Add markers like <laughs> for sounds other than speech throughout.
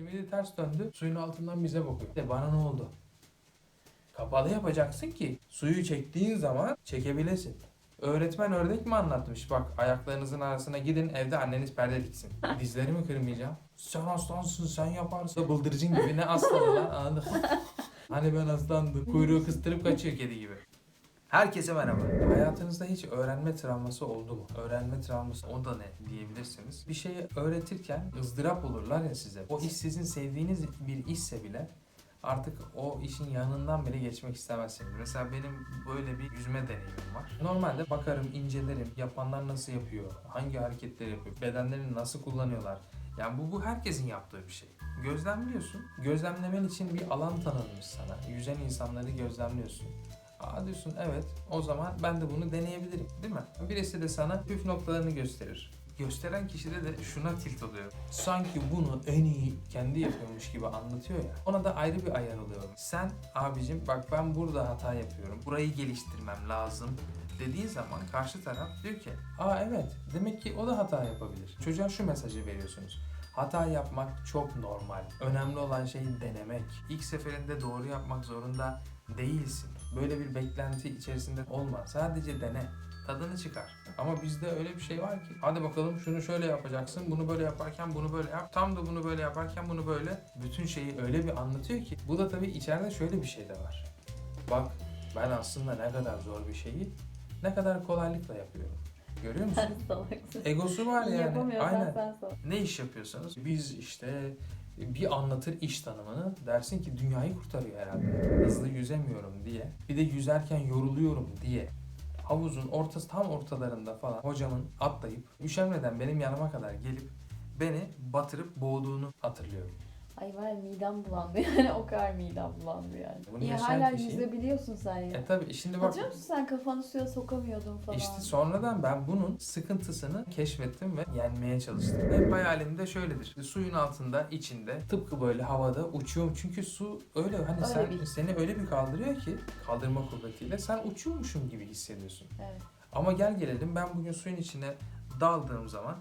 Simidi ters döndü. Suyun altından bize bakıyor. De bana ne oldu? Kapalı yapacaksın ki suyu çektiğin zaman çekebilesin. Öğretmen ördek mi anlatmış? Bak ayaklarınızın arasına gidin evde anneniz perde diksin. <laughs> Dizlerimi kırmayacağım. Sen aslansın sen yaparsın. Bıldırcın gibi ne aslanı lan anladın? <laughs> Hani ben aslandım. Kuyruğu kıstırıp kaçıyor kedi gibi. Herkese merhaba. Hayatınızda hiç öğrenme travması oldu mu? Öğrenme travması o da ne diyebilirsiniz. Bir şeyi öğretirken ızdırap olurlar ya size. O iş sizin sevdiğiniz bir işse bile artık o işin yanından bile geçmek istemezsiniz. Mesela benim böyle bir yüzme deneyimim var. Normalde bakarım, incelerim. Yapanlar nasıl yapıyor? Hangi hareketleri yapıyor? Bedenlerini nasıl kullanıyorlar? Yani bu, bu herkesin yaptığı bir şey. Gözlemliyorsun. Gözlemlemen için bir alan tanınmış sana. Yüzen insanları gözlemliyorsun. Aa diyorsun evet o zaman ben de bunu deneyebilirim değil mi? Birisi de sana püf noktalarını gösterir. Gösteren kişide de şuna tilt oluyor. Sanki bunu en iyi kendi yapıyormuş gibi anlatıyor ya. Ona da ayrı bir ayar oluyorum. Sen abicim bak ben burada hata yapıyorum. Burayı geliştirmem lazım dediği zaman karşı taraf diyor ki aa evet demek ki o da hata yapabilir. Çocuğa şu mesajı veriyorsunuz. Hata yapmak çok normal. Önemli olan şey denemek. İlk seferinde doğru yapmak zorunda değilsin. Böyle bir beklenti içerisinde olma. Sadece dene. Tadını çıkar. Ama bizde öyle bir şey var ki. Hadi bakalım şunu şöyle yapacaksın. Bunu böyle yaparken bunu böyle yap. Tam da bunu böyle yaparken bunu böyle. Bütün şeyi öyle bir anlatıyor ki. Bu da tabii içeride şöyle bir şey de var. Bak ben aslında ne kadar zor bir şeyi ne kadar kolaylıkla yapıyorum. Görüyor <laughs> musun? Egosu var yani. yapamıyorsan Aynen. sen. Ne iş yapıyorsanız biz işte bir anlatır iş tanımını dersin ki dünyayı kurtarıyor herhalde. Hızlı yüzemiyorum diye. Bir de yüzerken yoruluyorum diye. Havuzun ortası tam ortalarında falan hocamın atlayıp üşenmeden benim yanıma kadar gelip beni batırıp boğduğunu hatırlıyorum. Ay var midem bulandı <laughs> yani o kadar midem bulandı yani. Bunu İyi yaşayan hala kişi- yüzebiliyorsun sen ya. E tabi şimdi bak Hatırlıyor musun sen kafanı suya sokamıyordun falan. İşte sonradan ben bunun sıkıntısını keşfettim ve yenmeye çalıştım. Hep hayalimde şöyledir. Suyun altında, içinde, tıpkı böyle havada uçuyorum. Çünkü su öyle hani Öyle sen bir- seni öyle bir kaldırıyor ki kaldırma kuvvetiyle sen uçuyormuşum gibi hissediyorsun. Evet. Ama gel gelelim ben bugün suyun içine daldığım zaman,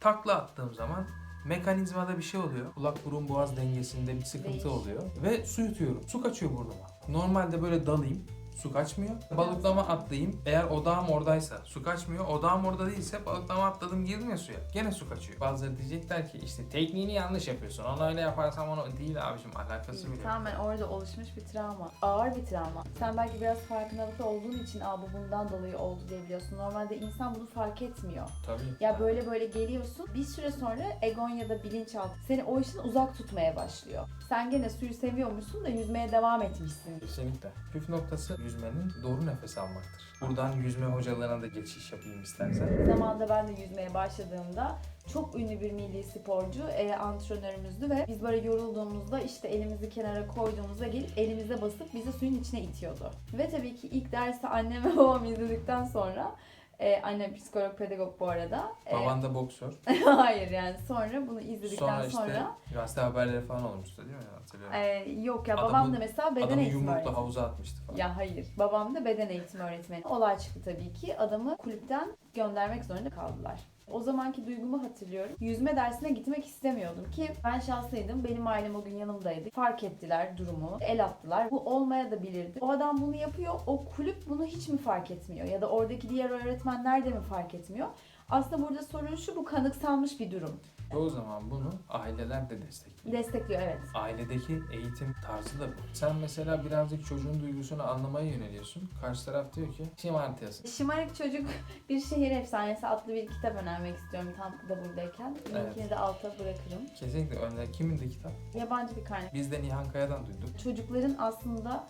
takla attığım zaman mekanizmada bir şey oluyor. Kulak burun boğaz dengesinde bir sıkıntı oluyor ve su yutuyorum. Su kaçıyor burnuma. Normalde böyle dalayım. Su kaçmıyor. Balıklama atlayayım. Eğer odağım oradaysa su kaçmıyor. Odağım orada değilse balıklama atladım girdim ya suya. Gene su kaçıyor. Bazıları diyecekler ki işte tekniğini yanlış yapıyorsun. Onu öyle yaparsam onu değil abicim alakası bile. yok. Tamamen orada oluşmuş bir travma. Ağır bir travma. Sen belki biraz farkındalıklı olduğun için Aa, bu bundan dolayı oldu diyebiliyorsun. Normalde insan bunu fark etmiyor. Tabii. Ya böyle böyle geliyorsun. Bir süre sonra egon ya da bilinçaltı seni o işten uzak tutmaya başlıyor. Sen gene suyu seviyormuşsun da yüzmeye devam etmişsin. Kesinlikle. Püf noktası yüzmenin doğru nefes almaktır. Buradan yüzme hocalarına da geçiş yapayım istersen. Zamanında ben de yüzmeye başladığımda çok ünlü bir milli sporcu e, antrenörümüzdü ve biz böyle yorulduğumuzda işte elimizi kenara koyduğumuzda gelip elimize basıp bizi suyun içine itiyordu. Ve tabii ki ilk dersi annem ve <laughs> babam izledikten sonra e, annem psikolog pedagog bu arada. E, Baban da <laughs> boksör. hayır yani sonra bunu izledikten Sonra sonra, işte gazete haberleri falan olmuştu değil mi? Hatırlıyorum. e, yok ya Adamı- babam da mesela beden Adamı eğitimi yumrukla havuza atmıştı falan. Ya hayır. Babam da beden eğitimi öğretmeni. Olay çıktı tabii ki. Adamı kulüpten göndermek zorunda kaldılar. O zamanki duygumu hatırlıyorum. Yüzme dersine gitmek istemiyordum ki ben şanslıydım. Benim ailem o gün yanımdaydı. Fark ettiler durumu. El attılar. Bu olmaya da bilirdi. O adam bunu yapıyor. O kulüp bunu hiç mi fark etmiyor? Ya da oradaki diğer öğretmenler de mi fark etmiyor? Aslında burada sorun şu bu kanıksanmış bir durum. Çoğu zaman bunu aileler de destekliyor. Destekliyor evet. Ailedeki eğitim tarzı da bu. Sen mesela birazcık çocuğun duygusunu anlamaya yöneliyorsun. Karşı taraf diyor ki şımartıyorsun. Şımarık Çocuk <laughs> Bir Şehir Efsanesi adlı bir kitap önermek istiyorum tam da buradayken. Evet. Linkini de alta bırakırım. Kesinlikle önde. Kimin de kitap? Yabancı bir kaynak. Biz de Nihan Kaya'dan duyduk. Çocukların aslında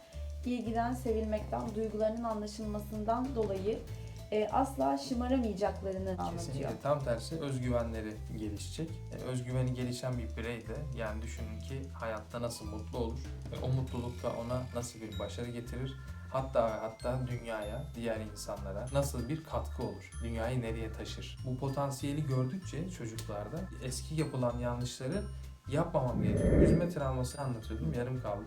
ilgiden, sevilmekten, duygularının anlaşılmasından dolayı e, asla şımaramayacaklarını anlatıyor. Kesinlikle tam tersi özgüvenleri gelişecek. E, özgüveni gelişen bir birey de yani düşünün ki hayatta nasıl mutlu olur ve o mutluluk da ona nasıl bir başarı getirir. Hatta ve hatta dünyaya, diğer insanlara nasıl bir katkı olur? Dünyayı nereye taşır? Bu potansiyeli gördükçe çocuklarda eski yapılan yanlışları yapmamam gerekiyor. Yüzme travması anlatıyordum, yarım kaldı.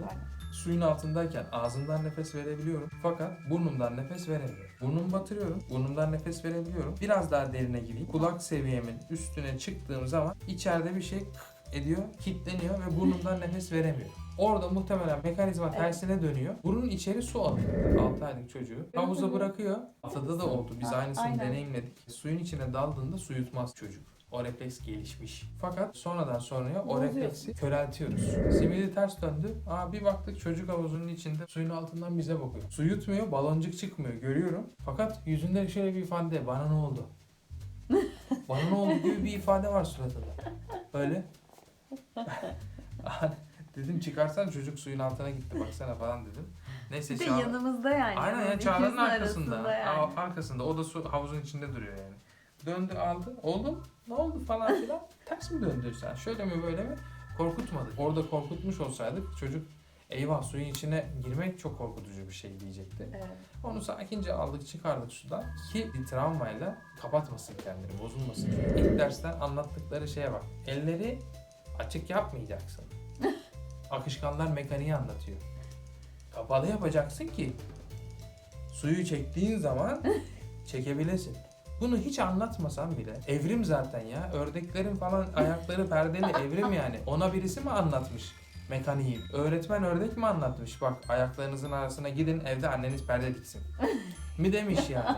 Suyun altındayken ağzımdan nefes verebiliyorum fakat burnumdan nefes veremiyorum. Burnumu batırıyorum, burnumdan nefes verebiliyorum. Biraz daha derine gireyim. Kulak seviyemin üstüne çıktığım zaman içeride bir şey ediyor, kilitleniyor ve burnundan nefes veremiyor. Orada muhtemelen mekanizma Evet. tersine dönüyor. Burun içeri su alıyor. 6 aylık çocuğu. Havuza bırakıyor. Haftada da oldu. Biz aynısını aynen. deneyimledik. Suyun içine daldığında su yutmaz çocuk. O refleks gelişmiş. Fakat sonradan sonraya o refleksi köreltiyoruz. Simidi ters döndü. Aa bir baktık çocuk havuzunun içinde suyun altından bize bakıyor. Su yutmuyor, baloncuk çıkmıyor görüyorum. Fakat yüzünde şöyle bir ifade, bana ne oldu? <laughs> bana ne oldu gibi bir ifade var suratında. Böyle. <laughs> <laughs> dedim çıkarsan çocuk suyun altına gitti baksana falan dedim. Neyse Bir de Çağla- yanımızda yani. Aynen ya İkimizin Çağla'nın arkasında. yani. Arkasında. O da su havuzun içinde duruyor yani. Döndü aldı. Oğlum ne oldu falan filan. <laughs> Ters mi döndü sen? Şöyle mi böyle mi? Korkutmadık. Orada korkutmuş olsaydık çocuk eyvah suyun içine girmek çok korkutucu bir şey diyecekti. Evet. Onu sakince aldık çıkardık sudan ki bir travmayla kapatmasın kendini bozulmasın. İlk dersten anlattıkları şeye bak. Elleri açık yapmayacaksın. <laughs> Akışkanlar mekaniği anlatıyor. Kapalı yapacaksın ki suyu çektiğin zaman <laughs> çekebilesin. Bunu hiç anlatmasam bile evrim zaten ya. Ördeklerin falan ayakları perdeli evrim yani. Ona birisi mi anlatmış mekaniği? Öğretmen ördek mi anlatmış? Bak ayaklarınızın arasına gidin evde anneniz perde diksin. mi demiş yani?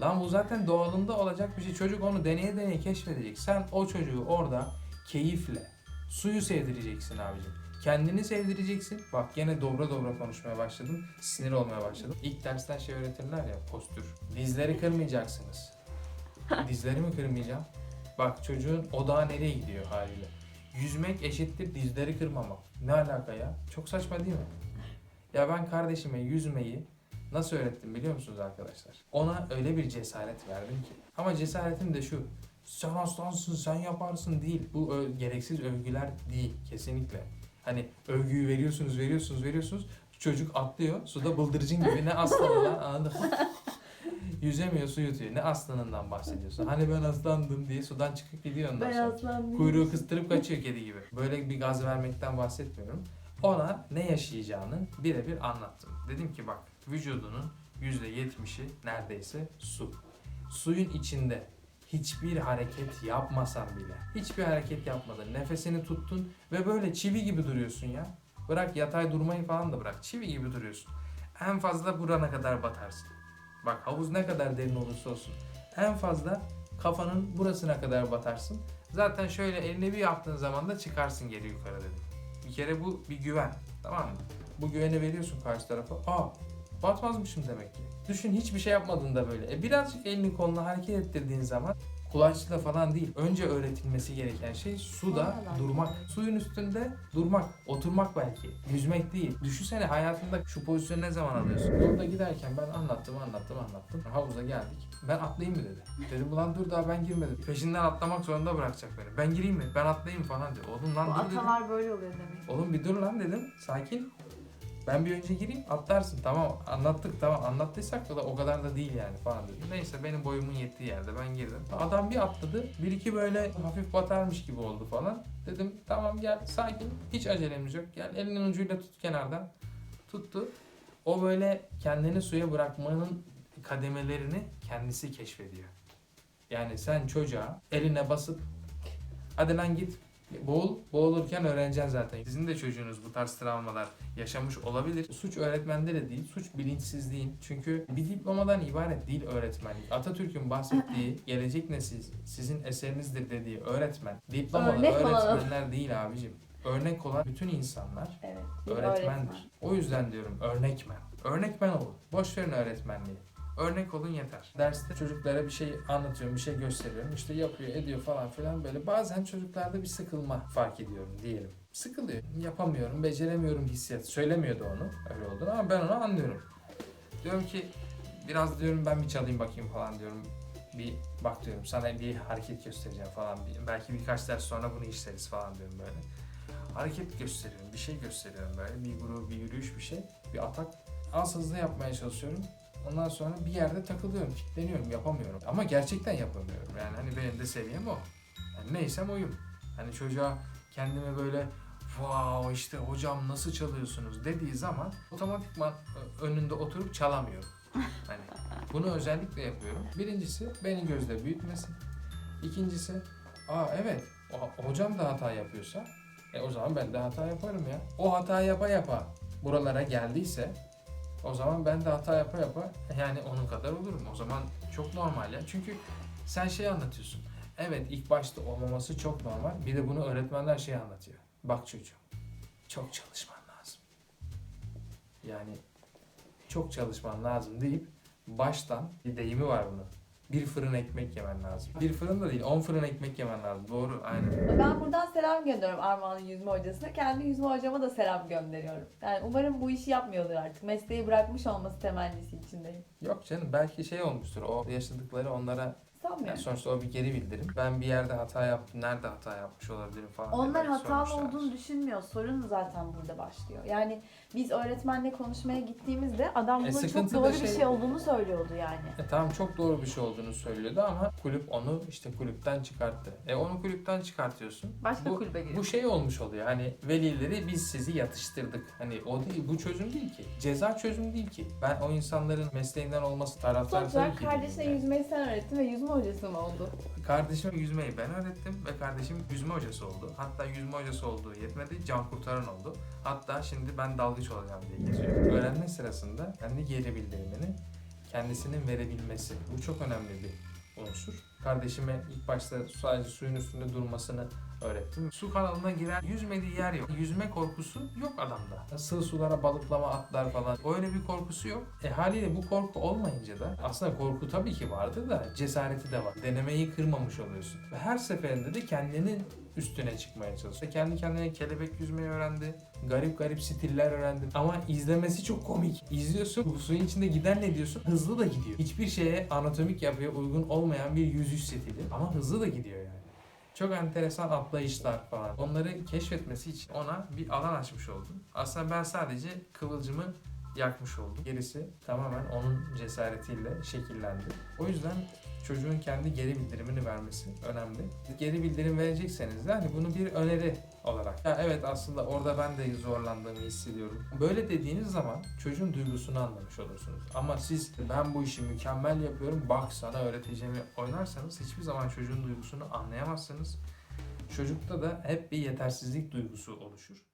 Lan bu zaten doğalında olacak bir şey. Çocuk onu deneye deneye keşfedecek. Sen o çocuğu orada keyifle suyu sevdireceksin abicim. Kendini sevdireceksin. Bak gene dobra dobra konuşmaya başladım. Sinir olmaya başladım. İlk dersten şey öğretirler ya postür. Dizleri kırmayacaksınız. <laughs> Dizleri mi kırmayacağım? Bak çocuğun odağı nereye gidiyor haliyle. Yüzmek eşittir dizleri kırmamak. Ne alaka ya? Çok saçma değil mi? Ya ben kardeşime yüzmeyi nasıl öğrettim biliyor musunuz arkadaşlar? Ona öyle bir cesaret verdim ki. Ama cesaretim de şu. Sen aslansın, sen yaparsın değil. Bu ö- gereksiz övgüler değil kesinlikle. Hani övgüyü veriyorsunuz, veriyorsunuz, veriyorsunuz. Çocuk atlıyor. Suda bıldırcın gibi ne aslanı lan anladın mı? <laughs> Yüzemiyor, su yutuyor. Ne aslanından bahsediyorsun? Hani ben aslandım diye sudan çıkıp gidiyor ondan sonra. Kuyruğu kıstırıp kaçıyor kedi gibi. Böyle bir gaz vermekten bahsetmiyorum. Ona ne yaşayacağını birebir anlattım. Dedim ki bak vücudunun %70'i neredeyse su. Suyun içinde hiçbir hareket yapmasan bile, hiçbir hareket yapmadın, nefesini tuttun ve böyle çivi gibi duruyorsun ya. Bırak yatay durmayı falan da bırak. Çivi gibi duruyorsun. En fazla burana kadar batarsın. Bak havuz ne kadar derin olursa olsun. En fazla kafanın burasına kadar batarsın. Zaten şöyle elini bir yaptığın zaman da çıkarsın geri yukarı dedim. Bir kere bu bir güven. Tamam mı? Bu güveni veriyorsun karşı tarafa. Aa batmazmışım demek ki. Düşün hiçbir şey yapmadığında böyle. E birazcık elini kolunu hareket ettirdiğin zaman kulaçla falan değil. Önce öğretilmesi gereken şey suda Vallahi. durmak. Suyun üstünde durmak. Oturmak belki. Yüzmek değil. Düşünsene hayatında şu pozisyonu ne zaman alıyorsun? Yolda giderken ben anlattım anlattım anlattım. Havuza geldik. Ben atlayayım mı dedi. Dedim ulan dur daha ben girmedim. Peşinden atlamak zorunda bırakacak beni. Ben gireyim mi? Ben atlayayım falan diyor. Oğlum lan Bu dur dedim. atalar böyle oluyor demek. Oğlum bir dur lan dedim. Sakin. Ben bir önce gireyim atlarsın. Tamam anlattık tamam anlattıysak da o kadar da değil yani falan dedim. Neyse benim boyumun yettiği yerde ben girdim. Adam bir atladı. Bir iki böyle hafif batarmış gibi oldu falan. Dedim tamam gel sakin. Hiç acelemiz yok. Gel elinin ucuyla tut kenardan. Tuttu. O böyle kendini suya bırakmanın kademelerini kendisi keşfediyor. Yani sen çocuğa eline basıp hadi lan git Boğul, boğulurken öğreneceksin zaten. Sizin de çocuğunuz bu tarz travmalar yaşamış olabilir. Suç öğretmende de değil, suç bilinçsizliğin. Çünkü bir diplomadan ibaret değil öğretmenlik. Atatürk'ün bahsettiği <laughs> gelecek nesil sizin eserinizdir dediği öğretmen, diplomalı Örnek öğretmenler <laughs> değil abicim. Örnek olan bütün insanlar Evet. öğretmendir. O yüzden diyorum örnekmen. Örnekmen olun. Boş verin öğretmenliği. Örnek olun yeter. Derste çocuklara bir şey anlatıyorum, bir şey gösteriyorum. İşte yapıyor, ediyor falan filan böyle. Bazen çocuklarda bir sıkılma fark ediyorum diyelim. Sıkılıyor. Yapamıyorum, beceremiyorum hissiyat. Söylemiyordu onu öyle olduğunu ama ben onu anlıyorum. Diyorum ki biraz diyorum ben bir çalayım bakayım falan diyorum. Bir bak diyorum sana bir hareket göstereceğim falan. Belki birkaç ders sonra bunu işleriz falan diyorum böyle. Hareket gösteriyorum, bir şey gösteriyorum böyle. Bir grup, bir yürüyüş, bir şey. Bir atak. Az hızlı yapmaya çalışıyorum. Ondan sonra bir yerde takılıyorum, kilitleniyorum, yapamıyorum. Ama gerçekten yapamıyorum. Yani hani benim de seviyem o. Yani neysem oyum. Hani çocuğa kendime böyle wow işte hocam nasıl çalıyorsunuz dediği zaman otomatikman ö- önünde oturup çalamıyorum. Hani bunu özellikle yapıyorum. Birincisi beni gözde büyütmesin. İkincisi aa evet hocam da hata yapıyorsa e o zaman ben de hata yaparım ya. O hata yapa yapa buralara geldiyse o zaman ben de hata yapa yapa yani onun kadar olurum. O zaman çok normal ya. Çünkü sen şey anlatıyorsun. Evet ilk başta olmaması çok normal. Bir de bunu öğretmenler şey anlatıyor. Bak çocuğum çok çalışman lazım. Yani çok çalışman lazım deyip baştan bir deyimi var bunun. Bir fırın ekmek yemen lazım. Bir fırın da değil, on fırın ekmek yemen lazım. Doğru, aynen. Ben buradan selam gönderiyorum Armağan'ın yüzme hocasına. Kendi yüzme hocama da selam gönderiyorum. Yani umarım bu işi yapmıyordur artık. Mesleği bırakmış olması temennisi içindeyim. Yok canım, belki şey olmuştur. O yaşadıkları onlara, Sanmıyorum. yani sonuçta o bir geri bildirim. Ben bir yerde hata yaptım, nerede hata yapmış olabilirim falan. Onlar hatalı olduğunu düşünmüyor. Sorun zaten burada başlıyor. Yani biz öğretmenle konuşmaya gittiğimizde adam E, bunun çok doğru bir şey- şey olduğunu söylüyordu yani. E tamam çok doğru bir şey olduğunu söylüyordu ama kulüp onu işte kulüpten çıkarttı. E onu kulüpten çıkartıyorsun. Başka Bu- kulübe giriyor. Bu şey olmuş oluyor hani velileri biz sizi yatıştırdık. Hani o değil bu çözüm değil ki. Ceza çözüm değil ki. Ben o insanların mesleğinden olması taraftar Sonuç olarak kardeşine yani. yüzmeyi sen öğrettin ve yüzme hocası mı oldu? Kardeşime yüzmeyi ben öğrettim ve kardeşim yüzme hocası oldu. Hatta yüzme hocası olduğu yetmedi can kurtaran oldu. Hatta şimdi ben dalgıç olacağım diye geziyor. Öğrenme sırasında kendi geri bildirimini kendisinin verebilmesi. Bu çok önemli bir unsur. Kardeşime ilk başta sadece suyun üstünde durmasını öğrettim. Su kanalına giren yüzmediği yer yok. Yüzme korkusu yok adamda. Sığ sulara balıklama atlar falan. Öyle bir korkusu yok. E haliyle bu korku olmayınca da aslında korku tabii ki vardı da cesareti de var. Denemeyi kırmamış oluyorsun. Ve her seferinde de kendinin üstüne çıkmaya çalışıyor. Kendi kendine kelebek yüzmeyi öğrendi. Garip garip stiller öğrendi. Ama izlemesi çok komik. İzliyorsun bu suyun içinde giden ne diyorsun? Hızlı da gidiyor. Hiçbir şeye anatomik yapıya uygun olmayan bir yüzüş stili. Ama hızlı da gidiyor yani. Çok enteresan atlayışlar falan. Onları keşfetmesi için ona bir alan açmış oldum. Aslında ben sadece kıvılcımı yakmış oldum. Gerisi tamamen onun cesaretiyle şekillendi. O yüzden çocuğun kendi geri bildirimini vermesi önemli. Geri bildirim verecekseniz de hani bunu bir öneri olarak. Ya evet aslında orada ben de zorlandığımı hissediyorum. Böyle dediğiniz zaman çocuğun duygusunu anlamış olursunuz. Ama siz ben bu işi mükemmel yapıyorum bak sana öğreteceğimi oynarsanız hiçbir zaman çocuğun duygusunu anlayamazsınız. Çocukta da hep bir yetersizlik duygusu oluşur.